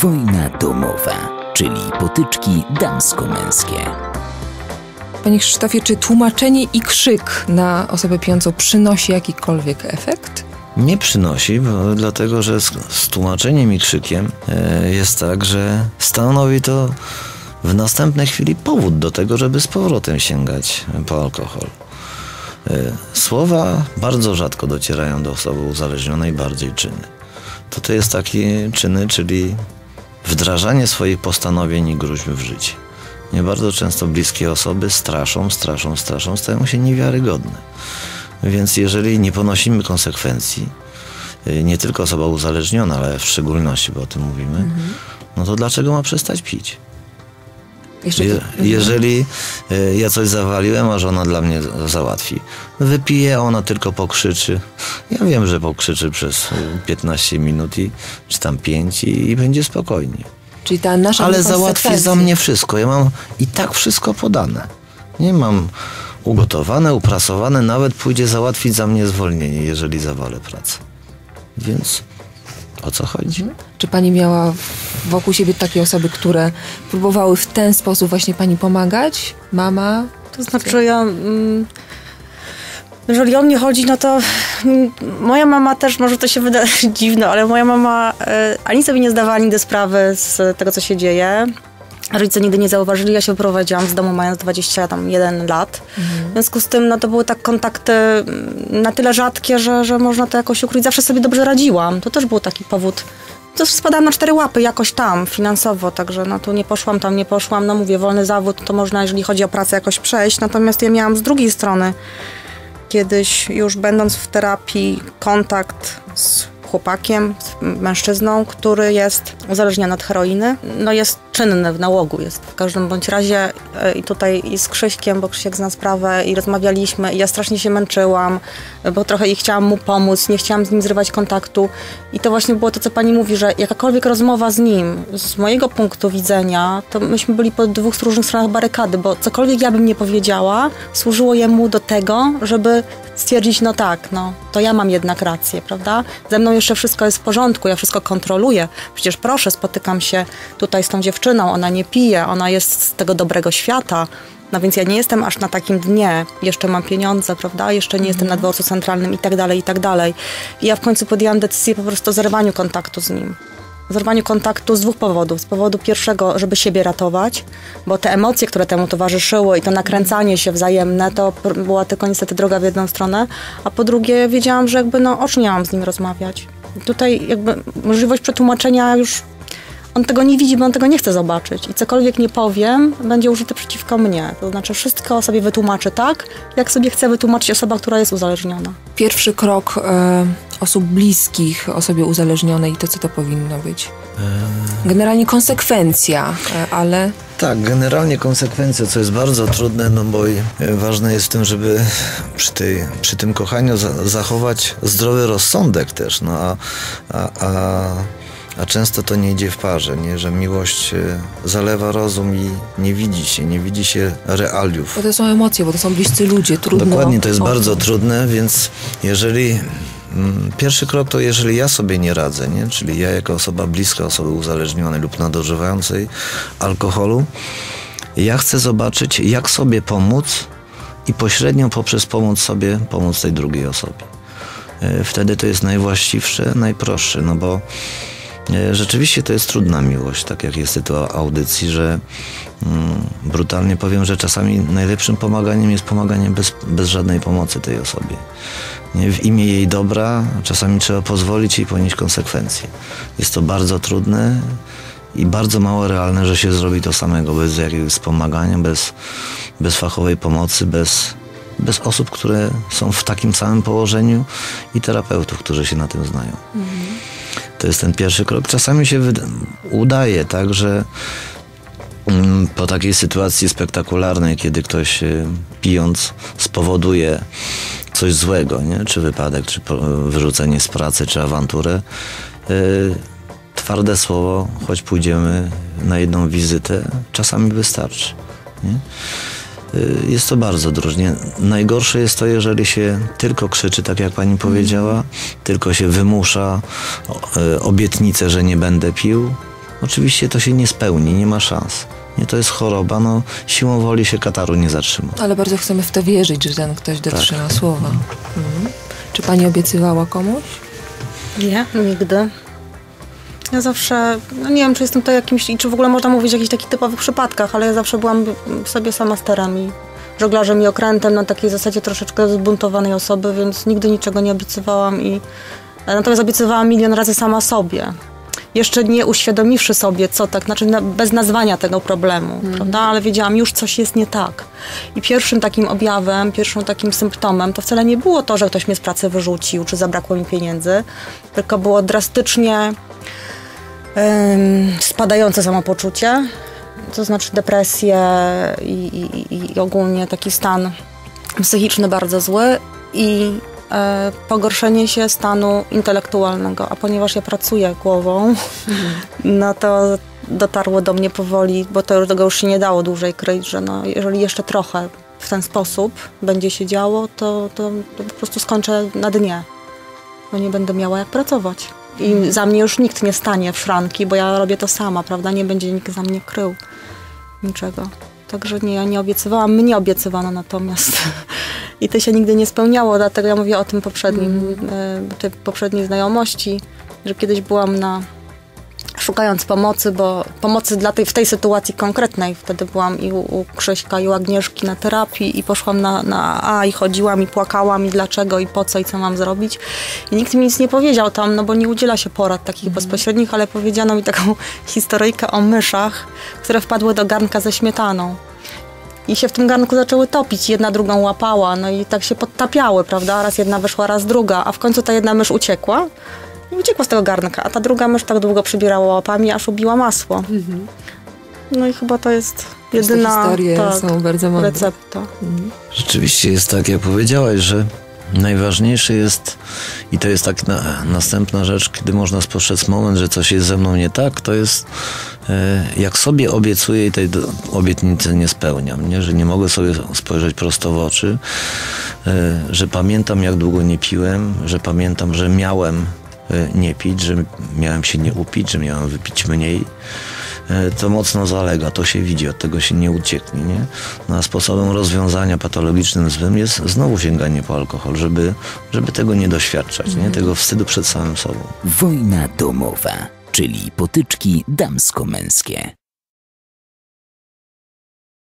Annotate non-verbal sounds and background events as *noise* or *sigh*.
Wojna domowa, czyli potyczki damsko-męskie. Panie Krzysztofie, czy tłumaczenie i krzyk na osobę pijącą przynosi jakikolwiek efekt? Nie przynosi, bo, dlatego że z, z tłumaczeniem i krzykiem e, jest tak, że stanowi to w następnej chwili powód do tego, żeby z powrotem sięgać po alkohol. E, słowa bardzo rzadko docierają do osoby uzależnionej, bardziej czyny. To to jest takie czyny, czyli wdrażanie swoich postanowień i gruźb w życie. Nie bardzo często bliskie osoby straszą, straszą, straszą, stają się niewiarygodne. Więc jeżeli nie ponosimy konsekwencji, y, nie tylko osoba uzależniona, ale w szczególności, bo o tym mówimy, mhm. no to dlaczego ma przestać pić? Je, mhm. jeżeli y, ja coś zawaliłem, a żona dla mnie załatwi. Wypije, ona tylko pokrzyczy. Ja wiem, że pokrzyczy przez 15 minut, i, czy tam 5 i, i będzie spokojnie. Czyli ta nasza Ale załatwi za mnie wszystko. Ja mam i tak wszystko podane. Nie mam ugotowane, uprasowane, nawet pójdzie załatwić za mnie zwolnienie, jeżeli zawalę pracę. Więc o co chodzi? Czy pani miała wokół siebie takie osoby, które próbowały w ten sposób właśnie pani pomagać? Mama? To znaczy ja... Mm, jeżeli o mnie chodzi, no to mm, moja mama też, może to się wydaje *laughs* dziwne, ale moja mama e, ani sobie nie zdawała nigdy sprawy z tego, co się dzieje. Rodzice nigdy nie zauważyli, ja się wyprowadziłam z domu mając 21 lat. Mhm. W związku z tym no, to były tak kontakty mm, na tyle rzadkie, że, że można to jakoś ukryć. Zawsze sobie dobrze radziłam. To też był taki powód. To spadałam na cztery łapy jakoś tam, finansowo, także no tu nie poszłam, tam nie poszłam. No mówię, wolny zawód to można, jeżeli chodzi o pracę, jakoś przejść. Natomiast ja miałam z drugiej strony kiedyś już będąc w terapii kontakt z chłopakiem, mężczyzną, który jest uzależniony od heroiny. No jest czynny w nałogu, jest w każdym bądź razie e, i tutaj i z Krzyśkiem, bo Krzysiek zna sprawę i rozmawialiśmy i ja strasznie się męczyłam, bo trochę i chciałam mu pomóc, nie chciałam z nim zrywać kontaktu i to właśnie było to, co pani mówi, że jakakolwiek rozmowa z nim, z mojego punktu widzenia, to myśmy byli po dwóch różnych stronach barykady, bo cokolwiek ja bym nie powiedziała, służyło jemu do tego, żeby stwierdzić, no tak, no to ja mam jednak rację, prawda? Ze mną jeszcze wszystko jest w porządku, ja wszystko kontroluję. Przecież proszę, spotykam się tutaj z tą dziewczyną, ona nie pije, ona jest z tego dobrego świata. No więc ja nie jestem aż na takim dnie, jeszcze mam pieniądze, prawda? Jeszcze nie mm. jestem na dworcu centralnym i tak dalej, i tak dalej. I ja w końcu podjęłam decyzję po prostu o zerwaniu kontaktu z nim zerwaniu kontaktu z dwóch powodów. Z powodu pierwszego, żeby siebie ratować, bo te emocje, które temu towarzyszyły i to nakręcanie się wzajemne, to była tylko niestety droga w jedną stronę. A po drugie, wiedziałam, że jakby no ocznie miałam z nim rozmawiać. Tutaj jakby możliwość przetłumaczenia już on tego nie widzi, bo on tego nie chce zobaczyć. I cokolwiek nie powiem, będzie użyte przeciwko mnie. To znaczy, wszystko sobie wytłumaczy tak, jak sobie chce wytłumaczyć osoba, która jest uzależniona. Pierwszy krok e, osób bliskich osobie uzależnionej, to co to powinno być? E. Generalnie konsekwencja, e, ale. Tak, generalnie konsekwencje, co jest bardzo trudne, no bo ważne jest w tym, żeby przy, tej, przy tym kochaniu zachować zdrowy rozsądek też, no a, a, a a często to nie idzie w parze, nie? że miłość e, zalewa rozum i nie widzi się, nie widzi się realiów. Bo to są emocje, bo to są bliscy ludzie, trudno. Dokładnie, to jest bardzo trudne, więc jeżeli mm, Pierwszy krok to jeżeli ja sobie nie radzę, nie? czyli ja jako osoba bliska osoby uzależnionej lub nadużywającej alkoholu, ja chcę zobaczyć, jak sobie pomóc i pośrednio poprzez pomoc sobie pomóc tej drugiej osobie. E, wtedy to jest najwłaściwsze, najprostsze, no bo rzeczywiście to jest trudna miłość, tak jak jest tytuł audycji, że mm, brutalnie powiem, że czasami najlepszym pomaganiem jest pomaganie bez, bez żadnej pomocy tej osobie. Nie? W imię jej dobra czasami trzeba pozwolić jej ponieść konsekwencje. Jest to bardzo trudne i bardzo mało realne, że się zrobi to samego, bez jakiegoś wspomagania, bez, bez fachowej pomocy, bez, bez osób, które są w takim samym położeniu i terapeutów, którzy się na tym znają. Mhm. To jest ten pierwszy krok. Czasami się udaje tak, że mm, po takiej sytuacji spektakularnej, kiedy ktoś y, pijąc spowoduje coś złego, nie? czy wypadek, czy wyrzucenie z pracy, czy awanturę, yy, twarde słowo, choć pójdziemy na jedną wizytę, czasami wystarczy. Nie? Y, jest to bardzo drożnie. Najgorsze jest to, jeżeli się tylko krzyczy, tak jak pani powiedziała, tylko się wymusza y, obietnicę, że nie będę pił oczywiście to się nie spełni, nie ma szans. Nie, to jest choroba, no siłą woli się kataru nie zatrzyma. Ale bardzo chcemy w to wierzyć, że ten ktoś dotrzyma słowa. Mhm. Czy pani obiecywała komuś? Nie, nigdy. Ja zawsze, no nie wiem, czy jestem to jakimś, i czy w ogóle można mówić o jakichś takich typowych przypadkach, ale ja zawsze byłam sobie sama sterem i żeglarzem i okrętem na takiej zasadzie troszeczkę zbuntowanej osoby, więc nigdy niczego nie obiecywałam i natomiast obiecywałam milion razy sama sobie. Jeszcze nie uświadomiwszy sobie, co tak, znaczy na, bez nazwania tego problemu, prawda? Ale wiedziałam, już coś jest nie tak. I pierwszym takim objawem, pierwszym takim symptomem to wcale nie było to, że ktoś mnie z pracy wyrzucił, czy zabrakło mi pieniędzy, tylko było drastycznie spadające samopoczucie, to znaczy depresję i, i, i ogólnie taki stan psychiczny bardzo zły i e, pogorszenie się stanu intelektualnego. A ponieważ ja pracuję głową, no to dotarło do mnie powoli, bo to, tego już się nie dało dłużej kryć, że no, jeżeli jeszcze trochę w ten sposób będzie się działo, to, to, to po prostu skończę na dnie, bo nie będę miała jak pracować. I za mnie już nikt nie stanie w szranki, bo ja robię to sama, prawda? Nie będzie nikt za mnie krył niczego. Także nie, ja nie obiecywałam, mnie obiecywano natomiast. *laughs* I to się nigdy nie spełniało, dlatego ja mówię o tym poprzednim, mm. tej poprzedniej znajomości, że kiedyś byłam na szukając pomocy, bo pomocy dla tej, w tej sytuacji konkretnej. Wtedy byłam i u, u Krzyśka, i u Agnieszki na terapii i poszłam na, na A i chodziłam i płakałam i dlaczego i po co i co mam zrobić. I nikt mi nic nie powiedział tam, no bo nie udziela się porad takich mm. bezpośrednich, ale powiedziano mi taką *laughs* historyjkę o myszach, które wpadły do garnka ze śmietaną i się w tym garnku zaczęły topić. Jedna drugą łapała, no i tak się podtapiały, prawda? Raz jedna wyszła, raz druga, a w końcu ta jedna mysz uciekła uciekła z tego garnka, a ta druga mysz tak długo przybierała łapami, aż ubiła masło. Mhm. No i chyba to jest jedyna Te historie tak, są bardzo mądre. recepta. Mhm. Rzeczywiście jest tak, jak powiedziałaś, że najważniejsze jest, i to jest tak na, następna rzecz, kiedy można spostrzec moment, że coś jest ze mną nie tak, to jest e, jak sobie obiecuję i tej obietnicy nie spełniam, nie? że nie mogę sobie spojrzeć prosto w oczy, e, że pamiętam jak długo nie piłem, że pamiętam, że miałem nie pić, że miałem się nie upić, że miałem wypić mniej e, to mocno zalega, to się widzi, od tego się nie ucieknie. Nie? No, a sposobem rozwiązania patologicznym złym jest znowu sięganie po alkohol, żeby, żeby tego nie doświadczać, nie? tego wstydu przed samym sobą. Wojna domowa, czyli potyczki damsko-męskie.